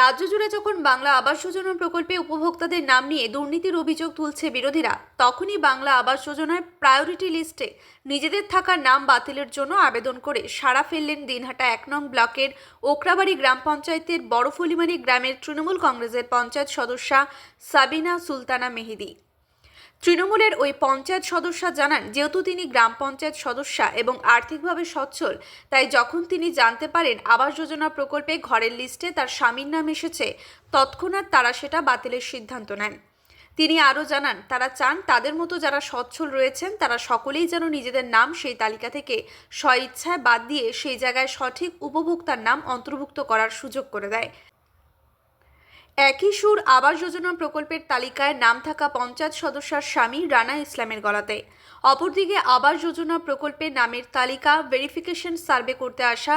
রাজ্য জুড়ে যখন বাংলা আবাস যোজনা প্রকল্পে উপভোক্তাদের নাম নিয়ে দুর্নীতির অভিযোগ তুলছে বিরোধীরা, তখনই বাংলা আবাস যোজনার প্রায়োরিটি লিস্টে নিজেদের থাকা নাম বাতিলের জন্য আবেদন করে সাড়া ফেললেন দিনহাটা এক নং ব্লকের ওকরাবাড়ি গ্রাম পঞ্চায়েতের বড়ফলিমারি গ্রামের তৃণমূল কংগ্রেসের পঞ্চায়েত সদস্যা সাবিনা সুলতানা মেহেদি। তৃণমূলের ওই পঞ্চায়েত সদস্যা জানান, যেহেতু তিনি গ্রাম পঞ্চায়েত সদস্যা এবং আর্থিকভাবে সচ্ছল, তাই যখন তিনি জানতে পারেন আবাস যোজনা প্রকল্পে ঘরের লিস্টে তার স্বামীর নাম এসেছে, তৎক্ষণাৎ তারা সেটা বাতিলের সিদ্ধান্ত নেন। তিনি আরও জানান, তারা চান তাদের মতো যারা সচ্ছল রয়েছেন, তারা সকলেই যেন নিজেদের নাম সেই তালিকা থেকে স্বইচ্ছায় বাদ দিয়ে সেই জায়গায় সঠিক উপভোক্তার নাম অন্তর্ভুক্ত করার সুযোগ করে দেয়। একই সুর আবাস যোজনা প্রকল্পের তালিকায় নাম থাকা পঞ্চায়েত সদস্যার স্বামী রানা ইসলামের গলাতে। অপরদিকে আবাস যোজনা প্রকল্পের নামের তালিকা ভেরিফিকেশন সার্ভে করতে আসা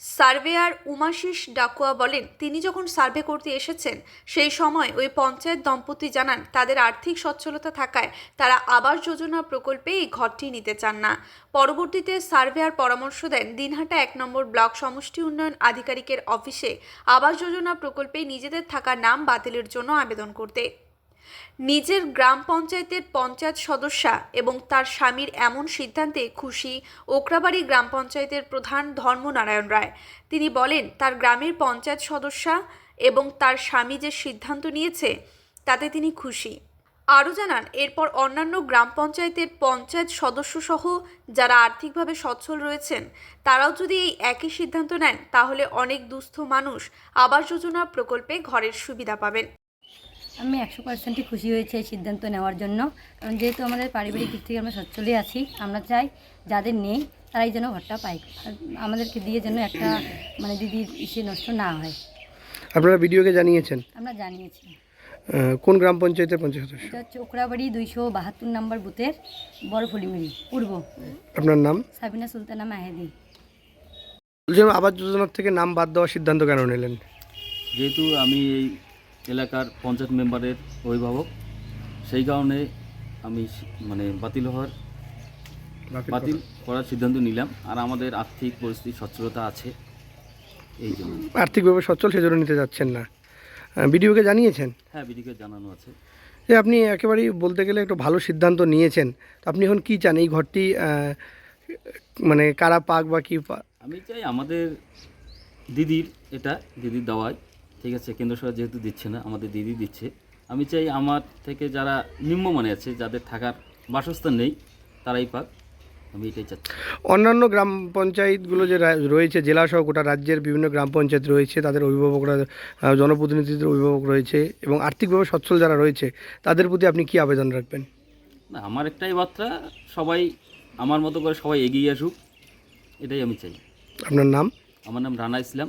সার্ভেয়ার উমাশিস ডাকুয়া বলেন, তিনি যখন সার্ভে করতে এসেছেন, সেই সময় ওই পঞ্চায়েত দম্পতি জানান, তাদের আর্থিক সচ্ছলতা থাকায় তারা আবাস যোজনা প্রকল্পে এই ঘরটি নিতে চান না। পরবর্তীতে সার্ভেয়ার পরামর্শ দেন, দিনহাটা এক নম্বর ব্লক সমষ্টি উন্নয়ন আধিকারিকের অফিসে আবাস যোজনা প্রকল্পে নিজেদের থাকা নাম বাতিলের জন্য আবেদন করতে। নিজের গ্রাম পঞ্চায়েতের পঞ্চায়েত সদস্যা এবং তার স্বামীর এমন সিদ্ধান্তে খুশি ওকরাবাড়ি গ্রাম পঞ্চায়েতের প্রধান ধর্মনারায়ণ রায়। তিনি বলেন, তার গ্রামের পঞ্চায়েত সদস্যা এবং তার স্বামী যে সিদ্ধান্ত নিয়েছে, তাতে তিনি খুশি। আরও জানান, এরপর অন্যান্য গ্রাম পঞ্চায়েতের পঞ্চায়েত সদস্যসহ যারা আর্থিকভাবে সচ্ছল রয়েছেন, তারাও যদি এই একই সিদ্ধান্ত নেন, তাহলে অনেক দুস্থ মানুষ আবাস যোজনা প্রকল্পে ঘরের সুবিধা পাবেন। আমি একশো পার্সেন্টই খুশি হয়েছে এই সিদ্ধান্ত নেওয়ার জন্য। কারণ যেহেতু আমাদের পারিবারিক দিক থেকে আমরা সচ্ছলই আছি আমরা চাই যাদের নেই তারাই যেন ঘরটা পাই আর আমাদেরকে দিয়ে যেন একটা মানে দিদির ইসে নষ্ট না হয়। আপনারা ভিডিওকে জানিয়েছেন? আমরা জানিয়েছি। কোন গ্রাম পঞ্চায়েতের পঞ্চায়েত সদস্য? এটা হচ্ছে ওকরাবাড়ি দুইশো বাহাত্তর নম্বর বুথের বড় ফলিমিরি পূর্ব। আপনার নাম? সাবিনা সুলতানা মাহেদি। বলছিলাম আবাস যোজনার থেকে নাম বাদ দেওয়ার সিদ্ধান্ত কেন নিলেন? যেহেতু আমি এই এলাকার পঞ্চায়েত মেম্বারের অভিভাবক। সেই কারণে আমি মানে বাতিল হওয়ার বাতিল করার সিদ্ধান্ত নিলাম। আর আমাদের আর্থিক পরিস্থিতি সচ্ছলতা আছে। এই জন্য। আর্থিকভাবে সচ্ছল সেজন্য নিতে যাচ্ছেন না। বিডিওকে জানিয়েছেন? হ্যাঁ বিডিকে জানানো আছে। যে আপনি একেবারেই বলতে গেলে একটু ভালো সিদ্ধান্ত নিয়েছেন। তো আপনি এখন কি চান? এই ঘরটি মানে কারা পাক বা কি পা- আমি চাই আমাদের দিদির এটা দিদির দাওয়ায় ঠিক আছে কেন্দ্র সরকার যেহেতু দিচ্ছে না আমাদের দিদি দিচ্ছে। আমি চাই আমার থেকে যারা নিম্নমানে আছে যাদের থাকার বাসস্থান নেই তারাই পাক। আমি এটাই চাচ্ছি। অন্যান্য গ্রাম পঞ্চায়েতগুলো যে রা- রয়েছে জেলা সহ গোটা রাজ্যের বিভিন্ন গ্রাম পঞ্চায়েত রয়েছে তাদের অভিভাবকরা জনপ্রতিনিধিদের অভিভাবক রয়েছে এবং আর্থিকভাবে সচ্ছল যারা রয়েছে তাদের প্রতি আপনি কি আবেদন রাখবেন? না আমার একটাই বার্তা সবাই আমার মতো করে সবাই এগিয়ে আসুক এটাই আমি চাই। আপনার নাম? আমার নাম রানা ইসলাম।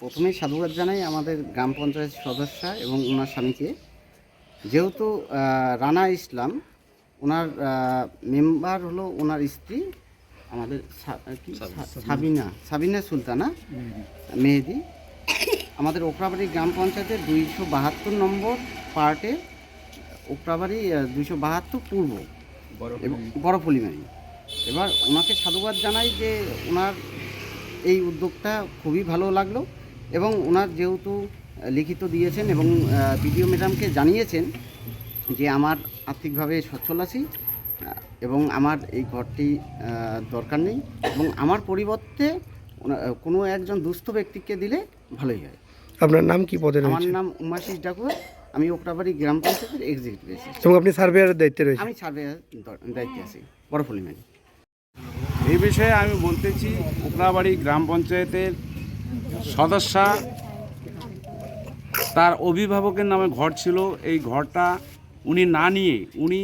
প্রথমেই সাধুবাদ জানাই আমাদের গ্রাম পঞ্চায়েত সদস্য এবং ওনার স্বামীকে। যেহেতু রানা ইসলাম ওনার মেম্বার হলো ওনার স্ত্রী আমাদের সাবিনা। সাবিনা। সুলতানা মেহেদি। আমাদের ওকরাবাড়ি গ্রাম পঞ্চায়েতের দুইশো বাহাত্তর নম্বর পার্টে ওকরাবাড়ি দুইশো বাহাত্তর পূর্ব। এবং বড়। পলিমারি এবার ওনাকে সাধুবাদ জানাই যে ওনার এই উদ্যোগটা খুবই ভালো লাগল। এবং ওনার যেহেতু লিখিত দিয়েছেন এবং বিডিও ম্যাডামকে জানিয়েছেন যে আমার আর্থিকভাবে সচ্ছল আছি এবং আমার এই ঘরটি দরকার নেই এবং আমার পরিবর্তে কোনো একজন দুস্থ ব্যক্তিকে দিলে ভালোই হয়। আপনার নাম কি পদে আমার নাম উমাশিস ডাকুয়া আমি ওকরাবাড়ি গ্রাম পঞ্চায়েতের এক্সিকিউটিভ অ্যাসিস্ট্যান্ট এবং আপনি সার্ভেয়ারের দায়িত্বে রয়েছে আমি সার্ভেয়ার দায়িত্বে আছি বড় ফলিমানি এই বিষয়ে আমি বলতেছি উপরাবাড়ি গ্রাম পঞ্চায়েতের সদস্যা, তার অভিভাবকের নামে ঘর ছিল। এই ঘরটা উনি না নিয়ে উনি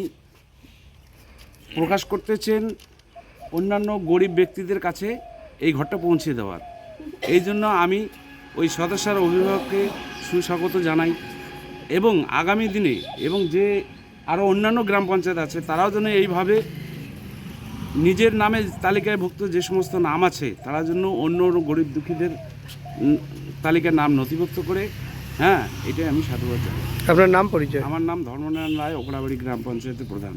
প্রকাশ করতেছেন অন্যান্য গরিব ব্যক্তিদের কাছে এই ঘরটা পৌঁছে দেওয়ার। এই জন্য আমি ওই সদস্যার অভিভাবককে সুস্বাগত জানাই এবং আগামী দিনে এবং যে আরও অন্যান্য গ্রাম পঞ্চায়েত আছে, তারাও যেন এইভাবে নিজের নামে তালিকায় ভুক্ত যে সমস্ত নাম আছে তারা জন্য অন্য অন্য গরিব দুঃখীদের তালিকার নাম নথিভুক্ত করে হ্যাঁ এটাই আমি সাধুবাদ জানাই। আপনার নাম পরিচয়? আমার নাম ধর্মনারায়ণ রায় ওকড়াবাড়ি গ্রাম পঞ্চায়েতের প্রধান।